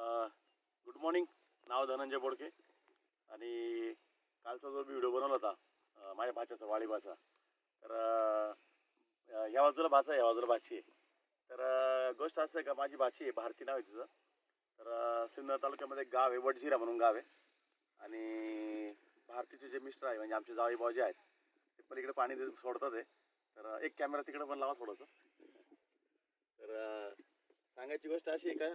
Good morning नाव धनंजय बोडके. आणि कालचा जो मी व्हिडिओ बनवला होता माझ्या भाच्याचा वाळी वाळीबाचा तर ह्या बाजूला भाचा आहे ह्या बाजूला भाची आहे. तर गोष्ट असं आहे का माझी भाची आहे भारती नाव आहे तिचं. तर सिंध सिन्नर तालुक्यामध्ये एक गाव आहे वडझिरा म्हणून गाव आहे. आणि भारतीचे जे मिस्टर आहे म्हणजे आमचे जावई भाऊ जे आहेत ते पलीकडे पाणी दे- सोडतात आहे. तर एक कॅमेरा तिकडे पण लावा थोडंसं. तर सांगायची गोष्ट अशी आहे का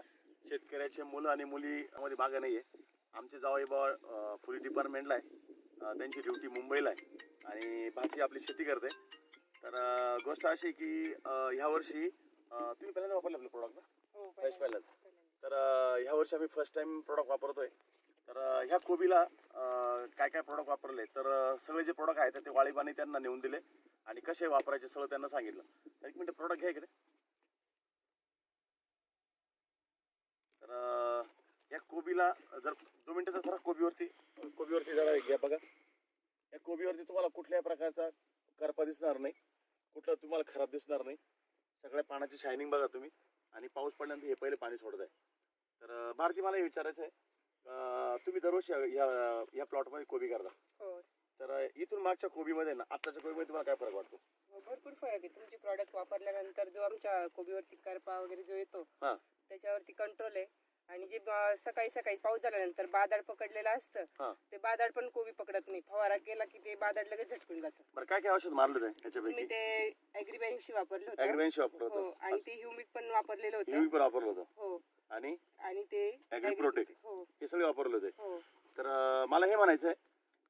शेतकऱ्याचे मुलं आणि मुलीमध्ये भाग नाही आहे आमचे जावई भाऊ पोलीस डिपार्टमेंटला आहे. त्यांची ड्युटी मुंबईला आहे. आणि भाची आपली शेती करते. तर गोष्ट अशी की ह्या वर्षी तुम्ही पहिल्यांदा वापरले आपले प्रोडक्ट ना? हो, फ्रेश पहिल्यांदा तर ह्या वर्षी आम्ही फर्स्ट टाइम प्रोडक्ट वापरतोय. तर ह्या कोबीला काय काय प्रोडक्ट वापरले? तर सगळे जे प्रोडक्ट आहेत ते वाळीबाने त्यांना नेऊन दिले. आणि कसे वापरायचे सगळं त्यांना सांगितलं. तर एक मिनिट प्रोडक्ट घ्या इकडे तर अं, या कोबीला जर दोन मिनिटं जरा कोबीवरती कोबीवरती जरा घ्या बघा. या कोबीवरती तुम्हाला कुठल्याही प्रकारचा करपा दिसणार नाही. कुठलं तुम्हाला खराब दिसणार नाही. सगळ्या पाण्याची शायनिंग बघा तुम्ही. आणि पाऊस पडल्यानंतर हे पहिले पाणी सोडत आहे. तर भारती मला हे विचारायचं आहे. तुम्ही दरवर्षी ह्या ह्या प्लॉटमध्ये कोबी करता? हो. तर इथून मागच्या कोबीमध्ये ना आत्ताच्या कोबीमध्ये तुम्हाला काय फरक वाटतो? हो, भरपूर फरक आहे. तुमचे प्रॉडक्ट वापरल्यानंतर जो आमच्या कोबीवरती करपा वगैरे जो येतो हां. त्याच्यावरती कंट्रोल आहे. आणि जे ब- सकाळी सकाळी पाऊस झाल्यानंतर बादाड पकडलेलं असतं ते बादाड पण कोबी पकडत नाही. फवारा केला की ते बादाड लगेच झटकून जातं. बरं काय काय औषध मारलं ते याच्यापैकी? ते अॅग्रीबॅन्शी वापरलं होतं. ॲग्रिमेंटशी वापरलं हो होतं आणि ते ह्युमिक पण वापरलेलं होतं. युवी पण वापरलं होतं. हो. आणि? आणि ते Agri Agri- Protect. हो. हे सगळे वापरलं होते. हो. तर अं, मला हे म्हणायचं आहे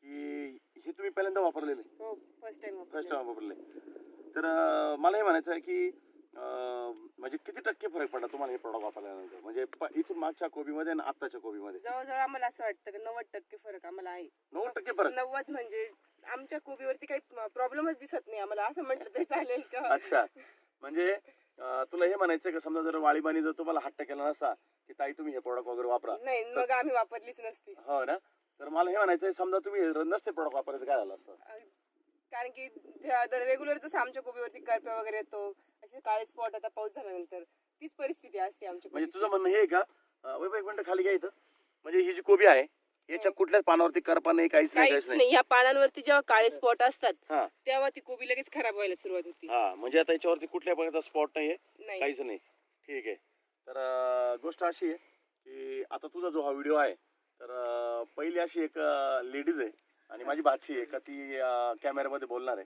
की हे तुम्ही पहिल्यांदा वापरलेले हो फर्स्ट टाइम फर्स्ट टाइम वापरले तर अं, मला हे म्हणायचं आहे की म्हणजे किती टक्के फरक पडला तुम्हाला हे प्रॉडक्ट वापरल्यानंतर? म्हणजे प- इथून मागच्या कोबीमध्ये आणि आत्ताच्या कोबीमध्ये? जवळजवळ आम्हाला असं वाटतं की नव्वद टक्के फरक आम्हाला आहे. नव्वद टक्के फरक? नव्वद म्हणजे आमच्या कोबीवरती काही प्रॉब्लेमच दिसत नाही आम्हाला असं म्हटलं तरी चालेल का? अच्छा. म्हणजे अं, तुला हे म्हणायचं का? समजा जर वाळीबानी जर तुम्हाला हट्ट केला नसता की ताई तुम्ही हे प्रॉडक्ट वगैरे वापरा नाही मग आम्ही वापरलीच नसती. हो ना? तर मला हे म्हणायचं समजा तुम्ही हे नसते प्रॉडक्ट वापरायचं काय झालं असतं? अं, कारण की रेग्युलर जसं आमच्या कोबीवरती करप्या वगैरे येतो असे काळे स्पॉट आता पाऊस झाल्यानंतर तीच परिस्थिती असते आमच्या म्हणजे. तुझं म्हणणं हे आहे का? अं, वैभव, एक मिनिट खाली घ्या इथं. म्हणजे ही जी कोबी आहे याच्या कुठल्याच पानावरती करपा नाही काहीच नाही काहीच काहीच नाही. नाही. या पानांवरती जेव्हा काळे स्पॉट असतात हा. तेव्हा ती कोबी लगेच खराब व्हायला सुरुवात होती. हा म्हणजे आता याच्यावरती कुठल्या प्रकारचा स्पॉट नाहीये नाही. काहीच नाही. ठीक आहे. तर अं, गोष्ट अशी आहे की आता तुझा जो हा व्हिडिओ आहे तर अं, पहिली अशी एक लेडीज आहे आणि माझी भाची आहे का ती कॅमेऱ्यामध्ये बोलणार आहे.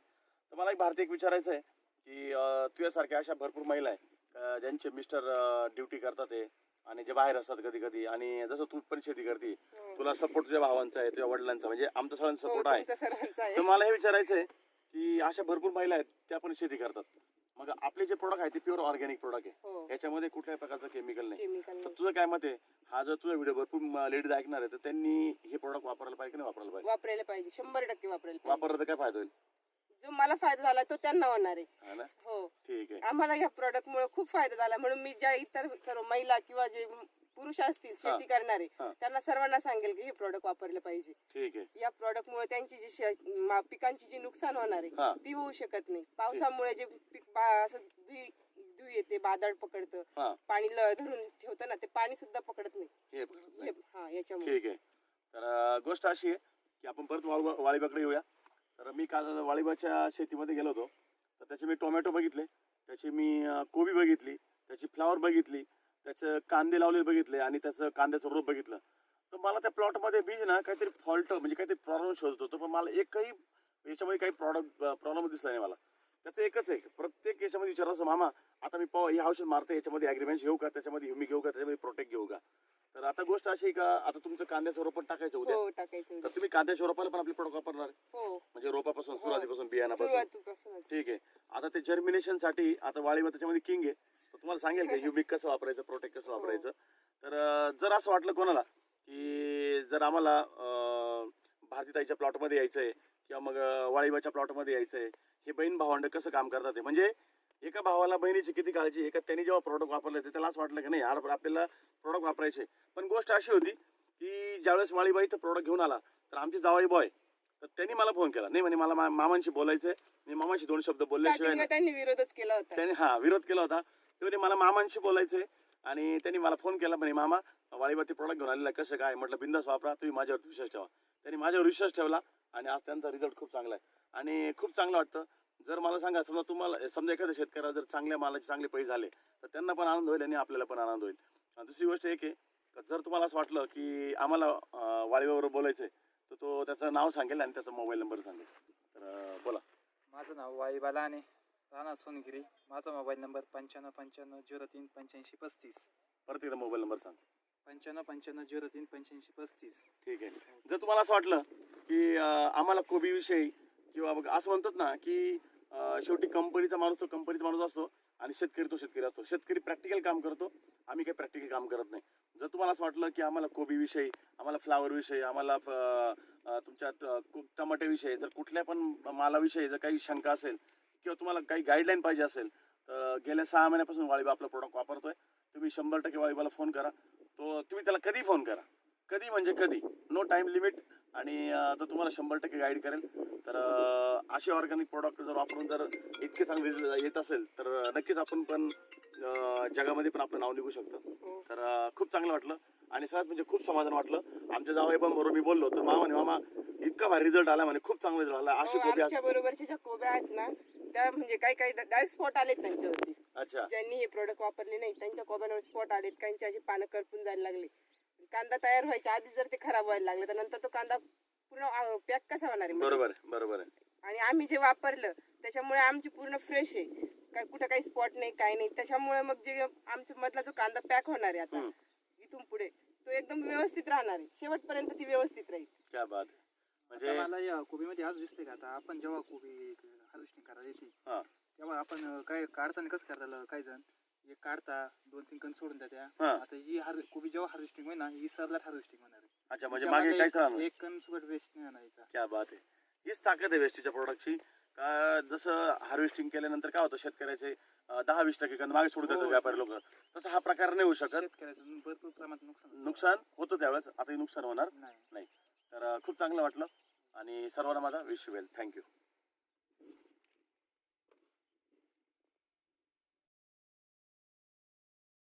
तर मला एक भारतीय एक विचारायचं आहे की तुझ्यासारख्या अशा भरपूर महिला आहे ज्यांचे मिस्टर ड्युटी करतात ते आणि जे बाहेर असतात कधी कधी आणि जसं तू पण शेती करते हो. तुला सपोर्ट तुझ्या भावांचा आहे तुझ्या वडिलांचा म्हणजे आमचा सगळ्यांचा हो, सपोर्ट आहे. तर मला हे विचारायचं आहे की अशा भरपूर महिला आहेत त्या पण शेती करतात. मग आपले जे प्रोडक्ट आहे ते प्युअर ऑर्गॅनिक प्रोडक्ट आहे. हो. याच्यामध्ये कुठल्याही प्रकारचं केमिकल नाही. तुझं काय मत आहे? हा जर तुझा व्हिडिओ भरपूर लेडीज ऐकणार आहे तर त्यांनी हे प्रोडक्ट वापरायला पाहिजे की नाही वापरायला पाहिजे? वापरायला पाहिजे. शंभर टक्के वापरायला पाहिजे. वापरलं तर काय फायदा होईल? जो मला फायदा झाला तो त्यांना होणार आहे. हा ना? हो. ठीक आहे. आम्हाला या प्रॉडक्ट मुळे खूप फायदा झाला. म्हणून मी ज्या इतर सर्व महिला किंवा जे पुरुष असतील शेती करणारे हा. त्यांना सर्वांना सांगेल की हे प्रॉडक्ट वापरले पाहिजे. ठीक आहे. या प्रॉडक्ट मुळे त्यांची जी शे- मा- पिकांची जी नुकसान होणार हा. आहे ती होऊ शकत नाही. पावसामुळे जे पीक बा- असं धुई धुई येते बादळ पकडतं. हा. पाणी ल- धरून ठेवतं ना ते पाणी सुद्धा पकडत नाही. हे पकडत नाही. हे हा याच्यामुळे. ठीक आहे. तर अं, गोष्ट अशी आहे की आपण परत वाळू वाळीबाकडे येऊया. तर मी काल वाळीबाच्या शेतीमध्ये गेलो होतो. तर त्याचे मी टोमॅटो बघितले. त्याची मी अं, कोबी बघितली. त्याची फ्लावर बघितली. त्याचे कांदे लावलेले बघितले आणि त्याचं कांद्याचं रोप बघितलं. तर मला त्या प्लॉटमध्ये बीज ना काहीतरी फॉल्ट म्हणजे काहीतरी प्रॉब्लेम शोधत होतो. पण मला एकही याच्यामध्ये काही प्रॉडक्ट प्रॉब्लेम दिसला नाही मला. त्याचं एकच आहे प्रत्येक याच्यामध्ये विचार असं मामा आता मी पाव हे औषध मारते याच्यामध्ये ॲग्रीमेंट घेऊ का? त्याच्यामध्ये ह्युमिक घेऊ का? त्याच्यामध्ये प्रोटेक्ट घेऊ का? तर आता गोष्ट अशी का आता तुमचं कांद्याचं रोपण टाकायचं उद्या. हो टाकायचं तर. तुम्ही कांद्याच्या रोपाला पण आपले प्रोडक्ट वापरणार? हो. म्हणजे रोपापासून सुरुवातीपासून बियाणापासून. सुरुवातीपासूनच. ठीक आहे. आता ते जर्मिनेशनसाठी आता वाळीवा त्याच्यामध्ये किंग आहे. तर तुम्हाला सांगेल का युमिक कसं वापरायचं प्रोटेक्ट कसं वापरायचं? तर अं, जर असं वाटलं कोणाला की जर आम्हाला अं, भारतीताईच्या प्लॉटमध्ये यायचं आहे किंवा मग अं, वाळीवाच्या प्लॉटमध्ये यायचं आहे हे बहीण भावंड कसं काम करतात ते? म्हणजे एका भावाला बहिणीची किती काळजी आहे? का त्यांनी जेव्हा प्रोडक्ट वापरले ते त्याला असं वाटलं की नाही यार आपल्याला प्रोडक्ट वापरायचे पण गोष्ट अशी होती की ज्यावेळेस वाळीबाई तर प्रोडक्ट घेऊन आला तर आमची जावाई बॉय तर त्यांनी मला फोन केला. नाही म्हणे मला मामांशी बोलायचंय. मी मामाशी दोन शब्द बोलल्याशिवाय त्यांनी विरोधच केला होता. त्याने हा विरोध केला होता. ते म्हणे मला मामांशी बोलायचंय. आणि त्यांनी मला फोन केला म्हणे मामा वाळीवरती प्रॉडक्ट घेऊन आलेला कसं काय? म्हटलं बिंदास वापरा तुम्ही माझ्यावर विश्वास ठेवा. त्यांनी माझ्यावर विश्वास ठेवला आणि आज त्यांचा रिझल्ट खूप चांगला आहे. आणि खूप चांगलं वाटतं. जर मला सांगा समजा तुम्हाला समजा एखाद्या शेतकऱ्याला जर चांगल्या मालाचे चांगले पैसे झाले तर त्यांना पण आनंद होईल आणि आपल्याला पण आनंद होईल. आणि दुसरी गोष्ट एक आहे का जर तुम्हाला असं वाटलं की आम्हाला वाळीबरोबर बोलायचं आहे तर तो त्याचं नाव सांगेल आणि त्याचा मोबाईल नंबर सांगेल. तर बोला. माझं नाव वाई बालाने राणा सोनगिरी. माझा मोबाईल नंबर पंच्याण्णव पंच्याण्णव झिरो तीन पंच्याऐंशी पस्तीस. परत एकदा मोबाईल नंबर सांग. पंच्याण्णव पंच्याण्णव झिरो तीन पंच्याऐंशी पस्तीस. ठीक आहे. जर तुम्हाला असं वाटलं की आम्हाला कोबीविषयी किंवा बघ असं म्हणतात ना की शेवटी कंपनीचा माणूस तो कंपनीचा माणूस असतो आणि शेतकरी तो शेतकरी असतो. शेतकरी प्रॅक्टिकल काम करतो आम्ही काही प्रॅक्टिकल काम करत नाही. जर तुम्हाला असं वाटलं की आम्हाला कोबीविषयी आम्हाला फ्लावरविषयी आम्हाला फ- तुमच्या कु- टमाट्याविषयी जर कुठल्या पण मालाविषयी जर काही शंका असेल किंवा तुम्हाला काही गाईडलाईन पाहिजे असेल तर गेल्या सहा महिन्यापासून वाळीबा आपला प्रोडक्ट वापरतोय. तुम्ही शंभर टक्के वाळीबाला फोन करा. तो तुम्ही त्याला कधी फोन करा? कधी म्हणजे कधी? नो टाईम लिमिट आणि तो तुम्हाला शंभर टक्के गाईड करेल. तर असे ऑर्गॅनिक प्रोडक्ट जर वापरून जर इतके चांगले येत असेल तर नक्कीच आपण पण जगामध्ये पण आपलं नाव निघू शकतं. तर अं, खूप चांगलं वाटलं. आणि सगळ्यात म्हणजे खूप समाधान वाटलं. आमच्या जावई पण बरोबर मी बोललो तर मामा मामा इतका भारी रिझल्ट आला म्हणे खूप चांगला रिझल्ट आला. असे कोबी आमच्या बरोबरच्या ज्या कोब्या आहेत ना त्या म्हणजे काही काही डायरेक्ट स्पॉट आलेत त्यांच्यावरती. अच्छा. ज्यांनी हे प्रोडक्ट वापरले नाही त्यांच्या कोब्यांवर स्पॉट आलेत काहींची अशी पानं करपून जायला लागली. कांदा तयार व्हायच्या आधी जर ते खराब व्हायला लागले तर नंतर तो कांदा पूर्ण पॅक कसा होणार आहे? बरोबर आहे बरोबर आहे. आणि आम्ही जे वापरलं त्याच्यामुळे आमची पूर्ण फ्रेश आहे. काय कुठं काही स्पॉट नाही काही नाही. त्याच्यामुळे मग जे आमच्या मधला जो कांदा पॅक होणार आहे आता हम्म. इथून पुढे तो एकदम व्यवस्थित राहणार आहे. शेवटपर्यंत ती व्यवस्थित राहील. क्या बात आहे. आता म्हणजे मला या कोबीमध्ये आज दिसते का? आता आपण जेव्हा कोबी हार्वेस्टिंग करायला येते हा. तेव्हा आपण अं, काय काढताना कसं करताल काही जण? एक काढता दोन तीन कण सोडून द्या हा. आता ही हार कोबी जेव्हा हार्वेस्टिंग होईल ना ही सरला हार्वेस्टिंग होणार आहे. अच्छा म्हणजे मागे त्याच्यामध्ये काहीच राहणार नाही. एक कण सुगट वेस्ट नाही आणायचा. क्या बात आहे. हीच ताकद आहे वेस्टीच्या प्रोडक्टची का जसं हार्वेस्टिंग केल्यानंतर काय होतं शेतकऱ्याचे अं, दहा वीस टक्के कंद मागे सोडून देतात हो. व्यापारी लोक. तसं हा प्रकार नाही होऊ शकत. शेतकऱ्याचं भरपूर प्रमाणात नुकसान होतं. नुकसान होतं त्यावेळेस. आता नुकसान होणार? नाही. नाही. तर अं, खूप चांगलं वाटलं. आणि सर्वांना माझा विश वेल थँक्यू